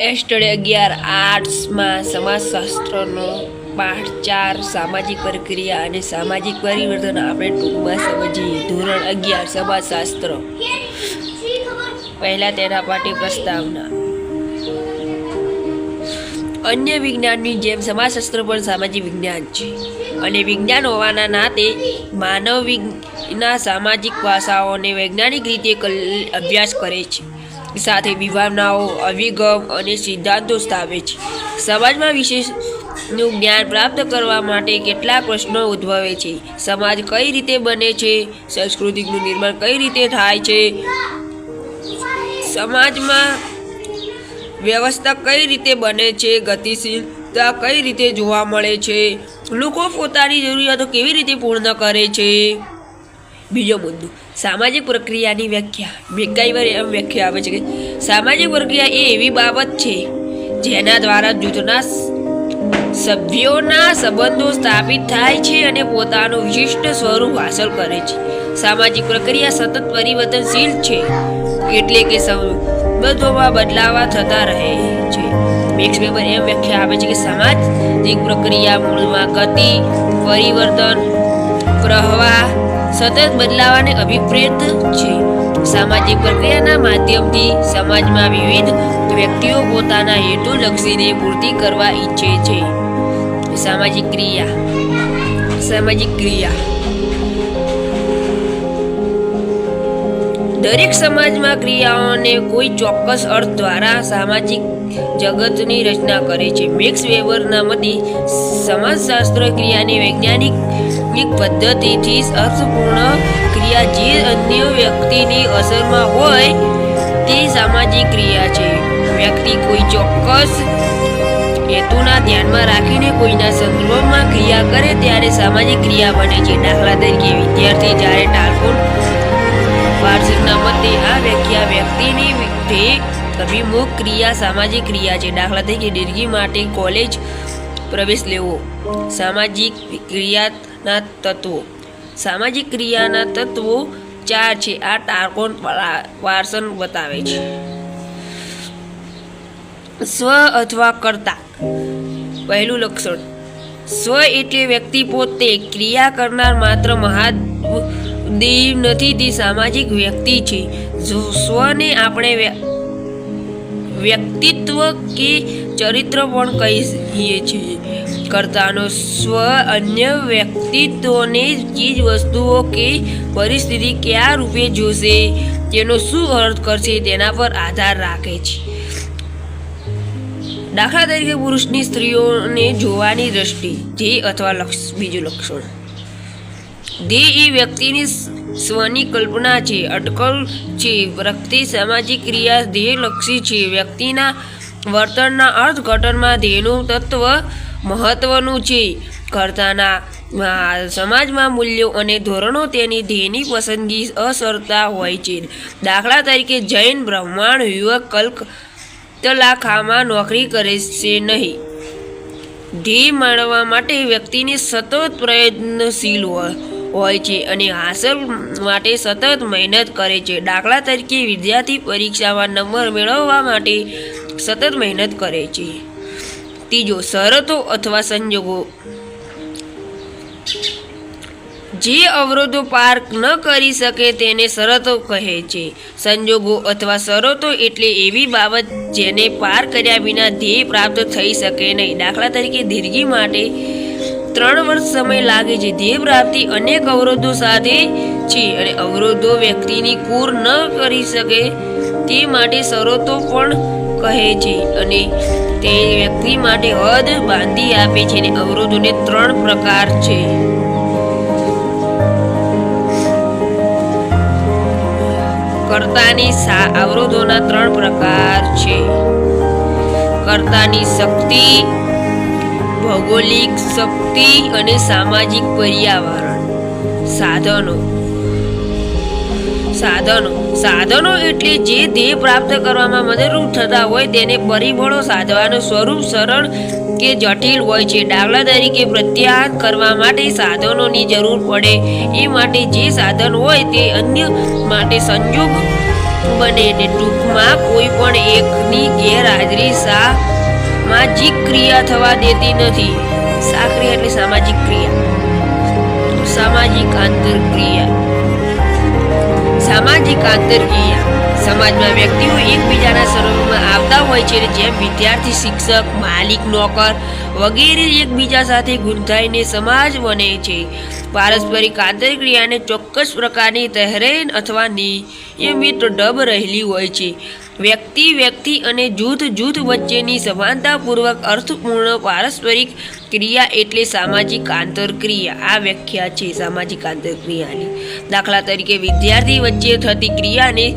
એસ્ટરડે અગિયાર આર્ટ્સમાં સમાજશાસ્ત્રનો પાઠ, ચાર, સામાજિક પ્રક્રિયા અને સામાજિક પરિવર્તન આપણે ટૂંકમાં સમજીએ. ધોરણ અગિયાર, સમાજશાસ્ત્ર. પહેલા તેના પાઠ્ય પ્રસ્તાવના અન્ય વિજ્ઞાનની જેમ સમાજશાસ્ત્ર પણ સામાજિક વિજ્ઞાન છે. અને વિજ્ઞાન હોવાના નાતે માનવ વિજ્ઞાન સામાજિક પાસાઓને વૈજ્ઞાનિક રીતે અભ્યાસ કરે છે. સાથે વિભાવનાઓ, અભિગમ અને સિદ્ધાંતો સ્થાપે છે. સમાજમાં વિશેષનું જ્ઞાન પ્રાપ્ત કરવા માટે કેટલાક પ્રશ્નો ઉદ્ભવે છે. સમાજ કઈ રીતે બને છે? સંસ્કૃતિનું નિર્માણ કઈ રીતે થાય છે? સમાજમાં વ્યવસ્થા કઈ રીતે બને છે? ગતિશીલતા કઈ રીતે જોવા મળે છે? લોકો પોતાની જરૂરિયાતો કેવી રીતે પૂર્ણ કરે છે? બીજો મુદ્દો. સામાજિક પ્રક્રિયાની વ્યાખ્યા. મેકાઈવર એમ વ્યાખ્યા આપે છે કે સામાજિક પ્રક્રિયા એ એવી બાબત છે જેના દ્વારા જૂથના સભ્યોના સંબંધો સ્થાપિત થાય છે અને પોતાનું વિશિષ્ટ સ્વરૂપ હાંસલ કરે છે. સામાજિક પ્રક્રિયા સતત પરિવર્તનશીલ છે એટલે કે સંબંધોમાં બદલાવા થતા રહે છે. મેક્સ પેપર એમ વ્યાખ્યા આપે છે કે સામાજિક પ્રક્રિયા મૂળમાં ગતિ, પરિવર્તન, પ્રવાહ સતત બદલાવાને અભિપ્રેત છે. સામાજિક પ્રક્રિયાના માધ્યમથી સમાજમાં વિવિધ વ્યક્તિઓ પોતાના હેતુ લક્ષીને પૂર્તિ કરવા ઈચ્છે છે. સામાજિક ક્રિયા. સામાજિક ક્રિયા. દરેક સમાજમાં ક્રિયાઓને કોઈ ચોક્કસ અર્થ દ્વારા સામાજિક જગતની રચના કરે છે. મેક્સ વેબરના મતે, સમાજશાસ્ત્ર ક્રિયાની વૈજ્ઞાનિક એક પદ્ધતિથી અર્થપૂર્ણ ક્રિયા જે અન્ય વ્યક્તિની અસરમાં હોય તે સામાજિક ક્રિયા છે. વ્યક્તિ કોઈ ચોક્કસ હેતુના ધ્યાનમાં રાખીને કોઈના સંદર્ભમાં ક્રિયા કરે ત્યારે સામાજિક ક્રિયા બને છે. દાખલા તરીકે, વિદ્યાર્થી જ્યારે ટાલકોન વાર્ષિકના મતે આ વ્યાખ્યા વ્યક્તિની અભિમુખ ક્રિયા સામાજિક ક્રિયા છે. દાખલા તરીકે, ડિગ્રી માટે કોલેજ પ્રવેશ લેવો. સામાજિક ક્રિયાના તત્વો. સામાજિક ક્રિયાના તત્વો ચાર છે. આ ટાર્કોન વારસન બતાવે છે. સ્વ અથવા કરતા. પહેલું લક્ષણ. સ્વ એટલે વ્યક્તિ પોતે ક્રિયા કરનાર માત્ર મહાદેવ નથી, તે સામાજિક વ્યક્તિ છે. સ્વને આપણે વ્યક્તિત્વ કે ચરિત્ર પણ કહીએ છીએ. કર્તાનો સ્વ અન્ય વ્યક્તિત્વને ચીજ વસ્તુઓ કે પરિસ્થિતિ કયા રૂપે જોશે, તેનો શું અર્થ કરશે તેના પર આધાર રાખે છે. દાખલા તરીકે પુરુષની સ્ત્રીઓને જોવાની દ્રષ્ટિ, ધ્યેય અથવા લક્ષ, બીજું લક્ષણ. ધ્યેય એ વ્યક્તિની સ્વની કલ્પના છે, અટકલ છે વ્યક્તિ સામાજિક ક્રિયા, ધ્યેયલક્ષી છે. વ્યક્તિના વર્તનના અર્થઘટનમાં ધ્યેયનું તત્વ મહત્વનું છે. કરતાના સમાજમાં મૂલ્યો અને ધોરણો તેની ધ્યેયની પસંદગી અસરતા હોય છે. દાખલા તરીકે જૈન બ્રહ્માંડ યુવક કલ્ક તલાખામાં નોકરી કરે છે નહીં. ધ્યેય માણવા માટે વ્યક્તિને સતત પ્રયત્નશીલ હોય છે અને હાંસલ માટે સતત મહેનત કરે છે. દાખલા તરીકે વિદ્યાર્થી પરીક્ષામાં નંબર મેળવવા માટે સતત મહેનત કરે છે. ત્રીજો શરતો અથવા સંજોગો. જે અવરોધો પાર ન કરી શકે તેને શરતો કહે છે. સંજોગો અથવા શરતો એટલે એવી બાબત જેને પાર કર્યા વિના ધ્યેય પ્રાપ્ત થઈ શકે નહીં. દાખલા તરીકે દીર્ઘી માટે ત્રણ વર્ષ સમય લાગે છે. ધ્યેય પ્રાપ્તિ અનેક અવરોધો સાથે છે અને અવરોધો વ્યક્તિની કુર ન કરી શકે તે માટે શરતો પણ કહે છે. અને તે વ્યક્તિ માટે હદ બાંધી આપે છે અને અવરોધોને ત્રણ પ્રકાર છે. કર્તાની અવરોધોના ત્રણ પ્રકાર છે. કર્તાની શક્તિ, ભૌગોલિક શક્તિ અને સામાજિક પર્યાવરણ. સાધનો. સાધનો. સાધનો એટલે જે ધ્યેય પ્રાપ્ત કરવામાં મદદરૂપ થતા હોય તેને પરિબળો સાધવાનું સ્વરૂપ સરળ કે જટિલ હોય છે. દાખલા તરીકે પ્રત્યાહાર કરવા માટે સાધનોની જરૂર પડે. એ માટે જે સાધન હોય તે અન્ય માટે સંજોગ બને ને ટૂંકમાં કોઈ પણ એકની ગેરહાજરી સામાજિક ક્રિયા થવા દેતી નથી. સાક્રિયા એટલે સામાજિક ક્રિયા. સામાજિક આંતરક્રિયા. સામાજિક આંતરક્રિયા સમાજમાં વ્યક્તિઓ એકબીજાના સ્વરૂપમાં આવતા હોય છે જેમ વિદ્યાર્થી, શિક્ષક, માલિક, નોકર વગેરે એકબીજા સાથે ગૂંથાઈને સમાજ બને છે. પારસ્પરિક આંતરક્રિયાને ચોક્કસ પ્રકારની તહેરેન અથવા નિયમિત ડબ રહેલી હોય છે. વ્યક્તિ વ્યક્તિ અને જૂથ જૂથ વચ્ચેની સમાનતાપૂર્વક અર્થપૂર્ણ પારસ્પરિક ક્રિયા એટલે સામાજિક આંતરક્રિયા. આ વ્યાખ્યા છે સામાજિક આંતરક્રિયાની. દાખલા તરીકે વિદ્યાર્થી વચ્ચે થતી ક્રિયાને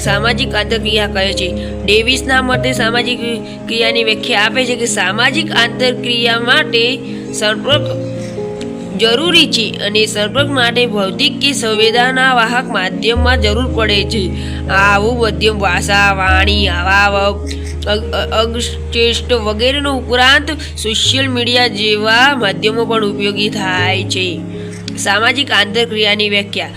સામાજિક આંતરક્રિયા કહે છે. ડેવિસના મતે સામાજિક ક્રિયાની વ્યાખ્યા આપે છે કે સામાજિક આંતરક્રિયા માટે સંપર્ક જરૂરી છે અને સંપર્ક માટે ભૌતિક કે સંવેદના વાહક માધ્યમમાં જરૂર પડે છે. આવું મધ્યમ ભાષા વાણી હાવાભાવ અગચેષ્ટ વગેરેનો ઉપરાંત સોશિયલ મીડિયા જેવા માધ્યમો પણ ઉપયોગી થાય છે. સામાજિક આંતરક્રિયાની વ્યાખ્યા.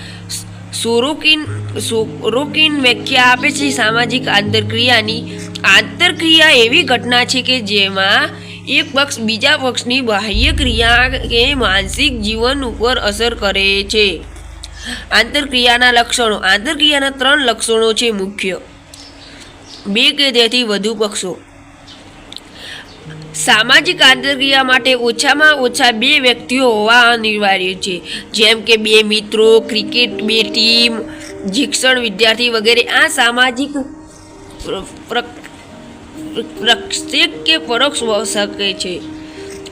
સોરોકિન સોરોકિન વ્યાખ્યા આપે છે સામાજિક આંતરક્રિયાની. આંતરક્રિયા એવી ઘટના છે કે જેમાં એક પક્ષ બીજા પક્ષની બાહ્ય ક્રિયા કે માનસિક જીવન ઉપર અસર કરે છે. આંતરક્રિયાના લક્ષણો. આંતરક્રિયાના ત્રણ લક્ષણો છે મુખ્ય. બે કે તેથી વધુ પક્ષો. સામાજિક આંતરક્રિયા માટે ઓછામાં ઓછા બે વ્યક્તિઓ હોવા અનિવાર્ય છે. જેમ કે બે મિત્રો, ક્રિકેટ, બે ટીમ, શિક્ષણ વિદ્યાર્થી વગેરે. આ સામાજિક પ્રત્યક્ષ કે પરોક્ષ હોઈ શકે છે.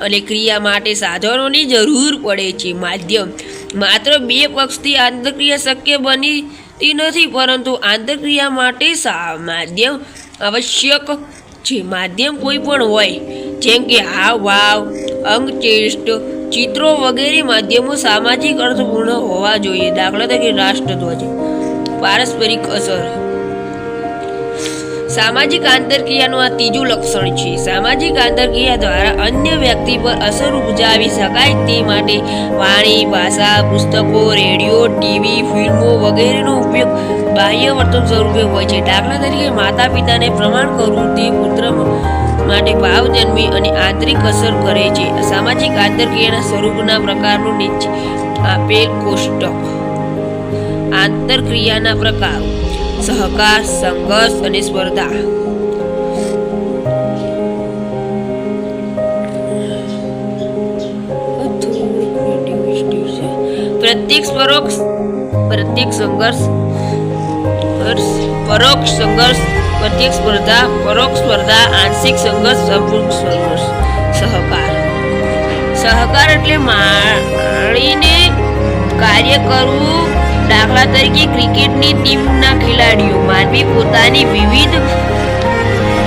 અને ક્રિયા માટે સાધનોની જરૂર પડે છે. માધ્યમ માત્ર બે પક્ષથી આંતરક્રિયા શક્ય બનતી નથી, પરંતુ આંતરક્રિયા માટે માધ્યમ આવશ્યક છે. માધ્યમ કોઈ પણ હોય, જેમ કે હાવભાવ અંગચેષ્ટ ચિત્રો વગેરે માધ્યમો સામાજિક અર્થપૂર્ણ હોવા જોઈએ. દાખલા તરીકે રાષ્ટ્રધ્વજ, પારસ્પરિક અસર સામાજિક આંતરક્રિયાનું આ ત્રીજું લક્ષણ છે. સામાજિક આંતરક્રિયા દ્વારા અન્ય વ્યક્તિ પર અસર ઉપજાવી શકાય તે માટે વાણી, ભાષા, પુસ્તકો, રેડિયો, ટીવી, ફિલ્મો વગેરેનો ઉપયોગ બાહ્ય વર્તન સ્વરૂપે હોય છે. દાખલા તરીકે માતા પિતાને પ્રમાણ કરવું તે પુત્ર માટે ભાવ જન્મી અને આંતરિક અસર કરે છે. સામાજિક આંતરક્રિયાના સ્વરૂપના પ્રકારનું નીચે આપેલ કોષ્ટક. આંતરક્રિયાના પ્રકારો. સહકાર, સંઘર્ષ અને સ્પર્ધા. પ્રત્યેક પરોક્ષ, પ્રત્યેક સંઘર્ષ પરોક્ષ સંઘર્ષ, પ્રત્યેક સ્પર્ધા, પરોક્ષ સ્પર્ધા, આંશિક સંઘર્ષ, સંપૂર્ણ સંઘર્ષ, સહકાર. સહકાર એટલે માળીને કાર્ય કરવું દાખલા તરીકે ક્રિકેટની ટીમના ખેલાડીઓ માનવી પોતાની વિવિધ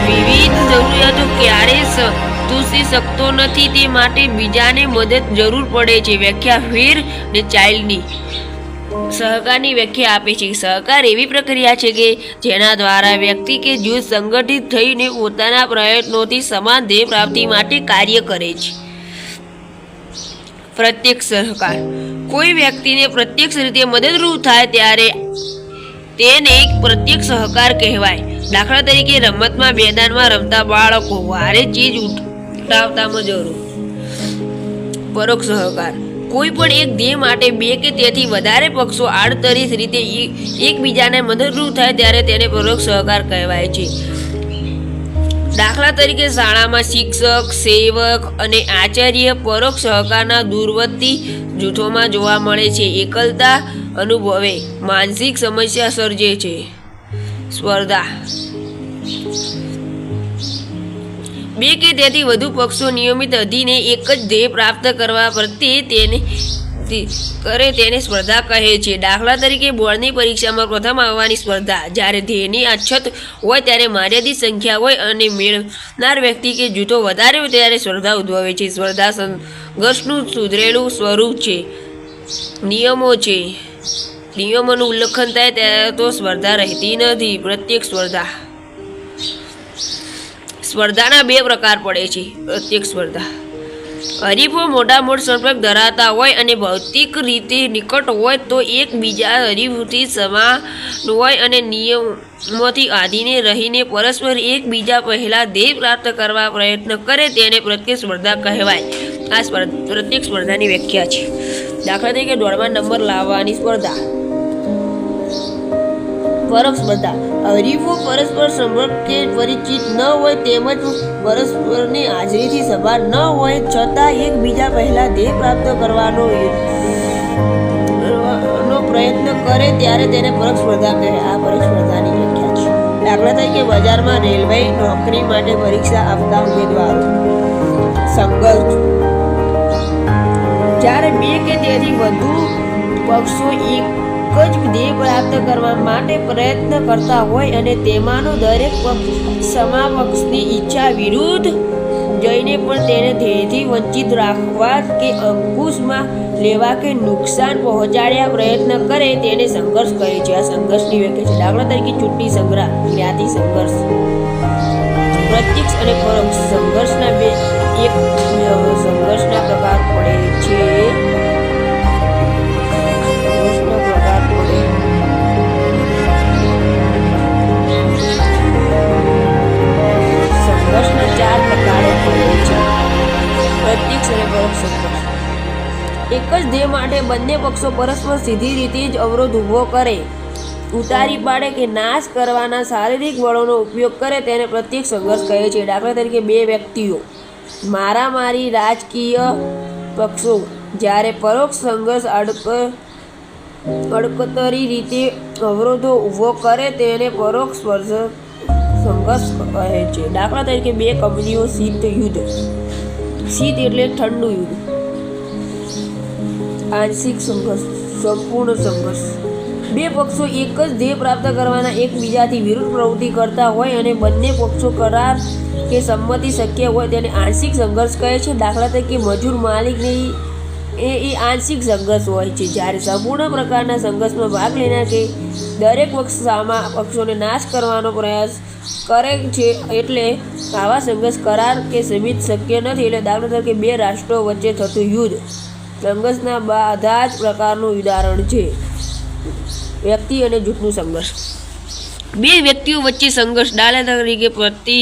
વિવિધ જરૂરિયાતો ક્યારે સંતોષી શકતો નથી તે માટે બીજાને મદદ જરૂર પડે છે. વ્યાખ્યા ફેર ને ચાઇલ્ડની સહકારની વ્યાખ્યા આપે છે સહકાર એવી પ્રક્રિયા છે કે જેના દ્વારા વ્યક્તિ કે જૂથ સંગઠિત થઈને પોતાના પ્રયત્નોથી સમાન ધ્યેય પ્રાપ્તિ માટે કાર્ય કરે છે. પ્રત્યેક સહકાર કોઈ વ્યક્તિને પ્રત્યક્ષ રીતે મદદરૂપ થાય ત્યારે તેને પ્રત્યક્ષ સહકાર કહેવાય. દાખલા તરીકે રમતમાં મેદાનમાં રમતા બાળકો વારે ચીજ ઉઠાવતા જરૂર પરોક્ષ સહકાર. કોઈ પણ એક ધ્યેય માટે બે કે તેથી વધારે પક્ષો આડતરી રીતે એકબીજાને મદદરૂપ થાય ત્યારે તેને પરોક્ષ સહકાર કહેવાય છે. દાખલા તરીકે શાળામાં શિક્ષક, સેવક અને આચાર્ય પરોક્ષ સહકારના દૂરવર્તી જૂથોમાં જોવા મળે છે. એકલતા અનુભવે. માનસિક સમસ્યા સર્જે છે. સ્પર્ધા. બે કે તેથી વધુ પક્ષો નિયમિત અધીને એક જ ધ્યેય પ્રાપ્ત કરવા પ્રત્યે તેને કરે તેને સ્પર્ધા કહે છે. દાખલા તરીકે બોર્ડની પરીક્ષામાં પ્રથમ આવવાની સ્પર્ધા. જ્યારે ધ્યેયની અછત હોય ત્યારે મર્યાદિત સંખ્યા હોય અને મેળવનાર વ્યક્તિ કે જૂથો વધારે ત્યારે સ્પર્ધા ઉદ્ભવે છે. સ્પર્ધા સંઘર્ષનું સુધરેલું સ્વરૂપ છે. નિયમો છે. નિયમોનું ઉલ્લંઘન થાય ત્યારે તો સ્પર્ધા રહેતી નથી. પ્રત્યેક સ્પર્ધા. સ્પર્ધાના બે પ્રકાર પડે છે. પ્રત્યેક સ્પર્ધા. હરીફો મોટા મોટ સંપર્ક ધરાવતા હોય અને ભૌતિક રીતે નિકટ હોય તો એકબીજા હરીફથી સમાન હોય અને નિયમોથી આધીને રહીને પરસ્પર એકબીજા પહેલાં ધ્યેય પ્રાપ્ત કરવા પ્રયત્ન કરે તેને પ્રત્યેક સ્પર્ધા કહેવાય. આ સ્પર્ધ પ્રત્યેક સ્પર્ધાની વ્યાખ્યા છે. દાખલા તરીકે દોડમાં નંબર લાવવાની સ્પર્ધા. પરખ સ્પર્ધા. હરીફો પરસ્પર સંપર્ક કે પરિચિત ન હોય તેમજ પરસ્પરની હાજરીથી સભા ન હોય છતાં એકબીજા પહેલા ધ્યેય પ્રાપ્ત કરવાનો પ્રયત્ન કરે ત્યારે તેને પરખ સ્પર્ધા કહે. આ પરખ સ્પર્ધાની વ્યાખ્યા છે. દાખલા તરીકે બજારમાં રેલવે નોકરી માટે પરીક્ષા આપતા ઉમેદવારો. સંઘર્ષ જ્યારે બે કે તેથી વધુ પક્ષો એક જ ધ્યેય પ્રાપ્ત કરવા માટે પ્રયત્ન કરતા હોય અને તેમાંનો દરેક પક્ષ સમાપક્ષની ઈચ્છા વિરુદ્ધ જઈને પણ તેને ધ્યેયથી વંચિત રાખવા કે અંકુશમાં લેવા કે નુકસાન પહોંચાડ્યા પ્રયત્ન કરે તેને સંઘર્ષ કહે છે. આ સંઘર્ષની વ્યાખ્યા છે. દાખલા તરીકે ચૂંટણી સંગ્રહ, જ્ઞાતિ સંઘર્ષ. પ્રત્યક્ષ અને પરોક્ષ સંઘર્ષના બે એક સંઘર્ષના પ્રકાર પડે છે. સંઘર્ષના ચાર પ્રકારો છે. પ્રત્યક્ષ અને એક જ ધ્યેય માટે બંને પક્ષો પરસ્પર સીધી રીતે જ અવરોધ ઊભો કરે. ઉતારી પાડે કે નાશ કરવાના શારીરિક બળોનો ઉપયોગ કરે તેને પ્રત્યેક સંઘર્ષ કહે છે. દાખલા તરીકે બે વ્યક્તિઓ. મારામારી રાજકીય પક્ષો જ્યારે પરોક્ષ સંઘર્ષ અડક અડકતરી રીતે અવરોધો ઊભો કરે તેને પરોક્ષ સંઘર્ષ કહે છે. દાખલા તરીકે બે કંપનીઓ શીત યુદ્ધ, શીત એટલે ઠંડુ યુદ્ધ, આંશિક સંઘર્ષ, સંપૂર્ણ સંઘર્ષ. બે પક્ષો એક જ ધ્યેય પ્રાપ્ત કરવાના એકબીજાથી વિરુદ્ધ પ્રવૃત્તિ કરતા હોય અને બંને પક્ષો કરાર કે સંમતિ શક્ય હોય તેને આંશિક સંઘર્ષ કહે છે. દાખલા તરીકે મજૂર માલિકની એ એ આંશિક સંઘર્ષ હોય છે. જ્યારે સંપૂર્ણ પ્રકારના સંઘર્ષમાં ભાગ લેનાર કે દરેક પક્ષ સામા પક્ષોને નાશ કરવાનો પ્રયાસ કરે છે એટલે આવા સંઘર્ષ કરાર કે સીમિત શક્ય નથી. એટલે દાખલા તરીકે બે રાષ્ટ્રો વચ્ચે થતું યુદ્ધ સંઘર્ષના બધા જ પ્રકારનું ઉદાહરણ છે. વ્યક્તિ અને જૂથનું સંઘર્ષ. બે વ્યક્તિઓ વચ્ચે સંઘર્ષ. દાખલા તરીકે પતિ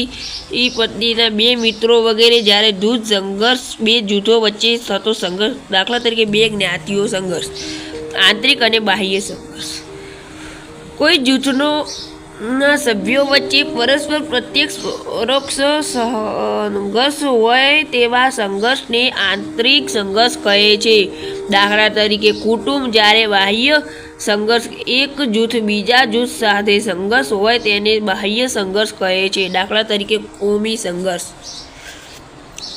પત્નીના બે મિત્રો વગેરે જ્યારે જૂથ સંઘર્ષ, બે જૂથો વચ્ચે થતો સંઘર્ષ. દાખલા તરીકે બે જ્ઞાતિઓ સંઘર્ષ, આંતરિક અને બાહ્ય સંઘર્ષ. કોઈ જૂથનો ના સભ્યો વચ્ચે પરસ્પર પ્રત્યક્ષ પરોક્ષ સંઘર્ષ હોય તેવા સંઘર્ષને આંતરિક સંઘર્ષ કહે છે. દાખલા તરીકે કુટુંબ જ્યારે બાહ્ય સંઘર્ષ, એક જૂથ બીજા જૂથ સાથે સંઘર્ષ હોય તેને બાહ્ય સંઘર્ષ કહે છે. દાખલા તરીકે, કોમી સંઘર્ષ.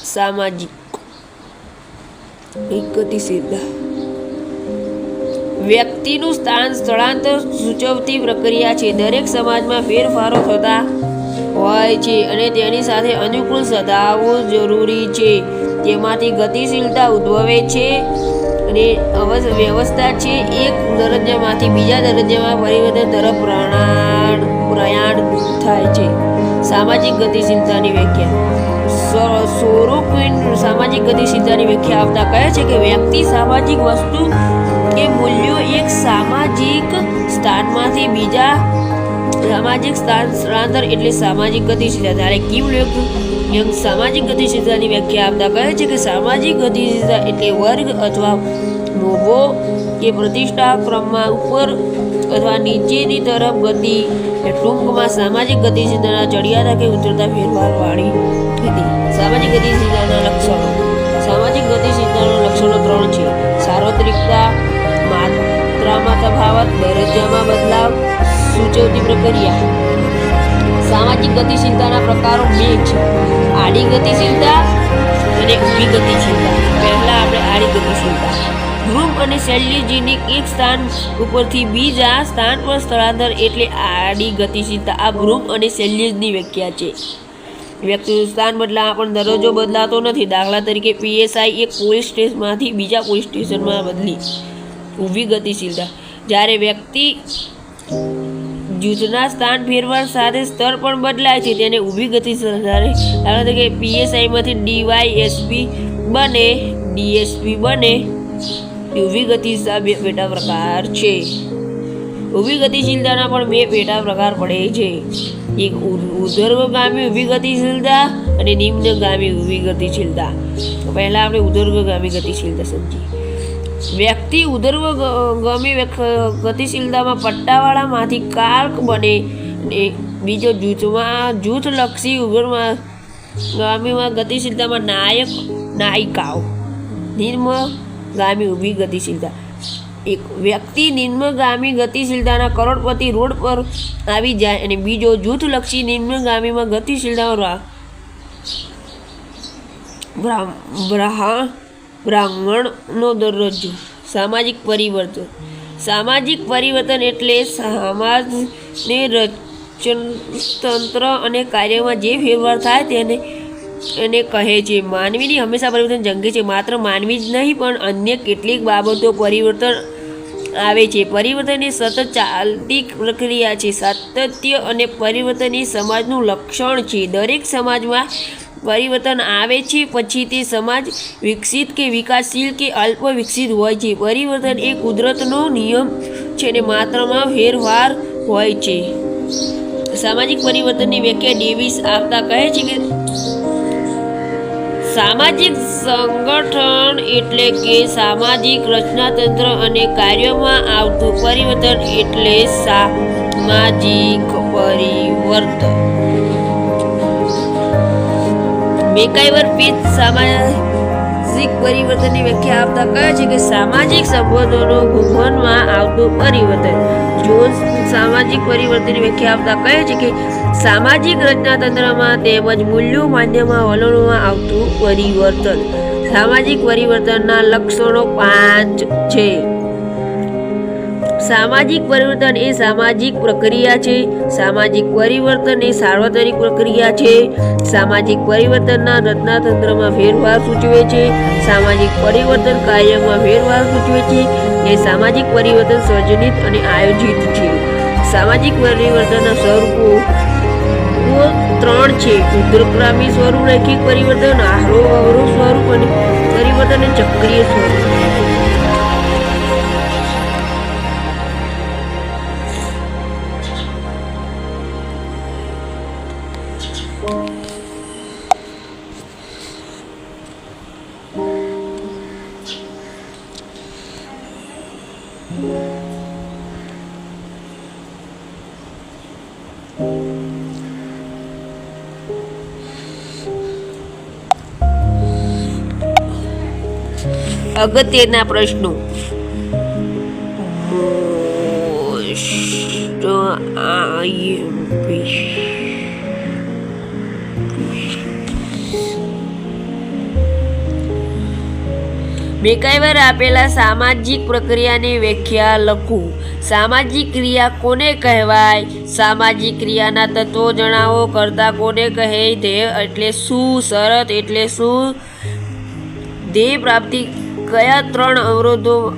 સામાજિક ગતિશીલતા વ્યક્તિનું સ્થાન સ્થળાંતર સૂચવતી પ્રક્રિયા છે. દરેક સમાજમાં ફેરફારો થતા હોય છે અને તેની સાથે અનુકૂળ સધાવવું જરૂરી છે. તેમાંથી ગતિશીલતા ઉદ્ભવે છે. અને વ્યવસ્થા છે એક દરજ્જામાંથી બીજા દરજ્જામાં પરિવર્તન તરફ પ્રયાણ પ્રયાણ થાય છે. સામાજિક ગતિશીલતાની વ્યાખ્યા. સો- સોરોક્વિન સામાજિક ગતિશીલતાની વ્યાખ્યા આપતા કહે છે કે વ્યક્તિ સામાજિક વસ્તુ કે મૂલ્યો એક સામાજિક સ્થાનમાંથી બીજા સામાજિક સ્થાન, સ્થળાંતર એટલે સામાજિક ગતિશીલતા. ત્યારે કિમ યંગ સામાજિક ગતિશીલતાની વ્યાખ્યા આપતા કહે છે કે સામાજિક ગતિશીલતા એટલે વર્ગ અથવા મોભો કે પ્રતિષ્ઠા ક્રમમાં ઉપર અથવા નીચેની તરફ ગતિ. ટૂંકમાં સામાજિક ગતિશીલતાના ચડિયાતા કે ઉતરતા ફેરફારવાળી હતી. સામાજિક ગતિશીલતાના લક્ષણો. સામાજિક ગતિશીલતાના લક્ષણો ત્રણ છે. સાર્વત્રિકતા, માત્રામાં તફાવત, દરજ્જામાં બદલાવ, સૂચવતી પ્રક્રિયા સામાજિક ગતિશીલતાના પ્રકારો બે છે. આડી ગતિશીલતા અને ઊભી ગતિશીલતા. પહેલાં આપણે આડી ગતિશીલતા. ધ્રુવ અને શૈલ્યજીની એક સ્થાન ઉપરથી બીજા સ્થાન પર સ્થળાંતર એટલે આડી ગતિશીલતા. આ ભ્રુમ અને શૈલ્યજની વ્યાખ્યા છે. વ્યક્તિનું સ્થાન બદલાવા પણ દરજ્જો બદલાતો નથી. દાખલા તરીકે પીએસઆઈ એક પોલીસ સ્ટેશનમાંથી બીજા પોલીસ સ્ટેશનમાં બદલી. ઊભી ગતિશીલતા. જ્યારે વ્યક્તિ જૂથના સ્થાન ફેરફાર સાથે સ્તર પણ બદલાય છે. તેને ઊભી ગતિશીલતા દાખલા તરીકે પીએસઆઈમાંથી ડીવાયએસપી બને, ડીએસપી બને. ઊભી ગતિ બે પેટા પ્રકાર છે. ઊભી ગતિશીલતાના પણ બે પેટા પ્રકાર પડે છે. એક ઉ- ઉર્ધ્વગામી ઊભી ગતિશીલતા અને નિમ્નગામી ઊભી ગતિશીલતા. પહેલા આપણે ઉધર્વગામી ગતિશીલતા સમજીએ. વ્યક્તિ ઉદર્વ ગમે ગતિશીલતામાં પટ્ટાવાળામાંથી કાર્ક બને બીજો જૂથમાં, જૂથલક્ષી ઉગરમાં ગામીમાં ગતિશીલતામાં નાયક, નાયિકાઓ. નિમ્નગામી ઊભી ગતિશીલતા. એક વ્યક્તિ નિમ્નગામી ગતિશીલતાના કરોડપતિ રોડ પર આવી જાય અને બીજો જૂથલક્ષી નિમ્નગામીમાં ગતિશીલતા બ્રાહ્મણનો દરજ્જો, સામાજિક પરિવર્તન. સામાજિક પરિવર્તન એટલે સમાજને રચનતંત્ર અને કાર્યમાં જે ફેરફાર થાય તેને, એને કહે છે. માનવીની હંમેશા પરિવર્તન જંગે છે, માત્ર માનવી જ નહીં, પણ અન્ય કેટલીક બાબતો પરિવર્તન આવે છે. પરિવર્તન એ સતત ચાલતી પ્રક્રિયા છે, સાતત્ય અને પરિવર્તન એ સમાજનું લક્ષણ છે. દરેક સમાજમાં પરિવર્તન આવે છે, પછી તે સમાજ વિકસિત કે વિકાસશીલ કે અલ્પ વિકસિત હોય છે. પરિવર્તન એ કુદરતનો નિયમ છે અને માત્રામાં ફેરફાર હોય છે. સામાજિક પરિવર્તનની વ્યાખ્યા ડેવિસ આપતા કહે છે કે સામાજિક સંગઠન એટલે કે સામાજિક રચનાતંત્ર અને કાર્યોમાં આવતું પરિવર્તન એટલે સામાજિક પરિવર્તન. મેકાઈવર પીત સામાજિક પરિવર્તનની વ્યાખ્યા આપતા કહે છે કે સામાજિક સંબંધોનો ભૂગોળમાં આવતું પરિવર્તન. જોન્સ સામાજિક પરિવર્તનની વ્યાખ્યા આપતા કહે છે કે સામાજિક રચનાતંત્રમાં તેમજ મૂલ્યો માન્યમાં વલણોમાં આવતું પરિવર્તન. સામાજિક પરિવર્તનના લક્ષણો પાંચ છે. સામાજિક પરિવર્તન એ સામાજિક પ્રક્રિયા છે. સામાજિક પરિવર્તન એ સાર્વત્રિક પ્રક્રિયા છે. સામાજિક પરિવર્તનના રચનાતંત્રમાં ફેરફાર સૂચવે છે. સામાજિક પરિવર્તન કાર્યમાં ફેરફાર સૂચવે છે એ સામાજિક પરિવર્તન સર્જનિત અને આયોજિત છે. સામાજિક પરિવર્તનના સ્વરૂપો ત્રણ છે. ઉદ્રક્રામી સ્વરૂપ રૈખિક પરિવર્તન, આહરો, અવરોહ સ્વરૂપ અને પરિવર્તન ચક્રીય સ્વરૂપ. અગત્યના પ્રશ્નો. મોસ્ટ આપેલા સામાજિક પ્રક્રિયાની વ્યાખ્યા લખવું સામાજિક ક્રિયા કોને કહેવાય? સામાજિક ક્રિયાના તત્વો જણાવો. કરતા કોને કહે તે એટલે શું? શરત એટલે શું? ધ્યેય પ્રાપ્તિ કયા ત્રણ અવરોધો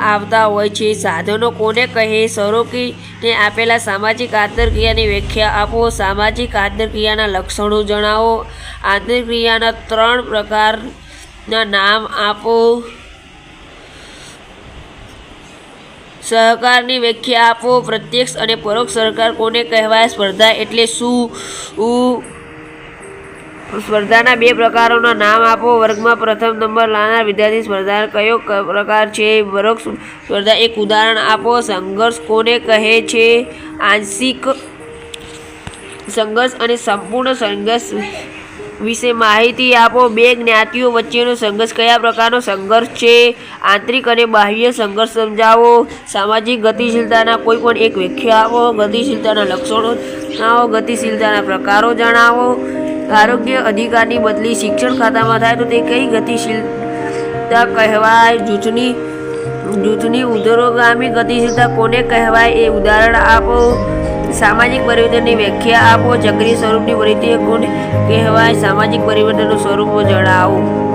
આવતા હોય છે? સાધનો કોને કહે? સ્વરૂપીને આપેલા સામાજિક આંતરક્રિયાની વ્યાખ્યા આપો. સામાજિક આંતરક્રિયાના લક્ષણો જણાવો. આંતરક્રિયાના ત્રણ પ્રકારના નામ આપો. સહકારની વ્યાખ્યા આપો. પ્રત્યક્ષ અને પરોક્ષ સહકાર કોને કહેવાય? સ્પર્ધા એટલે શું? સ્પર્ધાના બે પ્રકારોના નામ આપો. વર્ગમાં પ્રથમ નંબર લાનાર વિદ્યાર્થી સ્પર્ધા કયો પ્રકાર છે? પરોક્ષ સ્પર્ધા એક ઉદાહરણ આપો. સંઘર્ષ કોને કહે છે? આંશિક સંઘર્ષ અને સંપૂર્ણ સંઘર્ષ વિશે માહિતી આપો. બે જ્ઞાતિઓ વચ્ચેનો સંઘર્ષ કયા પ્રકારનો સંઘર્ષ છે? આંતરિક અને બાહ્ય સંઘર્ષ સમજાવો. સામાજિક ગતિશીલતાના કોઈ પણ એક વ્યાખ્યા આપો. ગતિશીલતાના લક્ષણો જણાવો. ગતિશીલતાના પ્રકારો જણાવો. આરોગ્ય અધિકારની બદલી શિક્ષણ ખાતામાં થાય તો તે કઈ ગતિશીલતા કહેવાય? જૂથની જૂથની ઉદ્ધરોગામી ગતિશીલતા કોને કહેવાય? એ ઉદાહરણ આપો. સામાજિક પરિવર્તનની વ્યાખ્યા આપો. ચક્રી સ્વરૂપની પરિસ્થિતિ કોને કહેવાય. સામાજિક પરિવર્તનનું સ્વરૂપ જણાવો.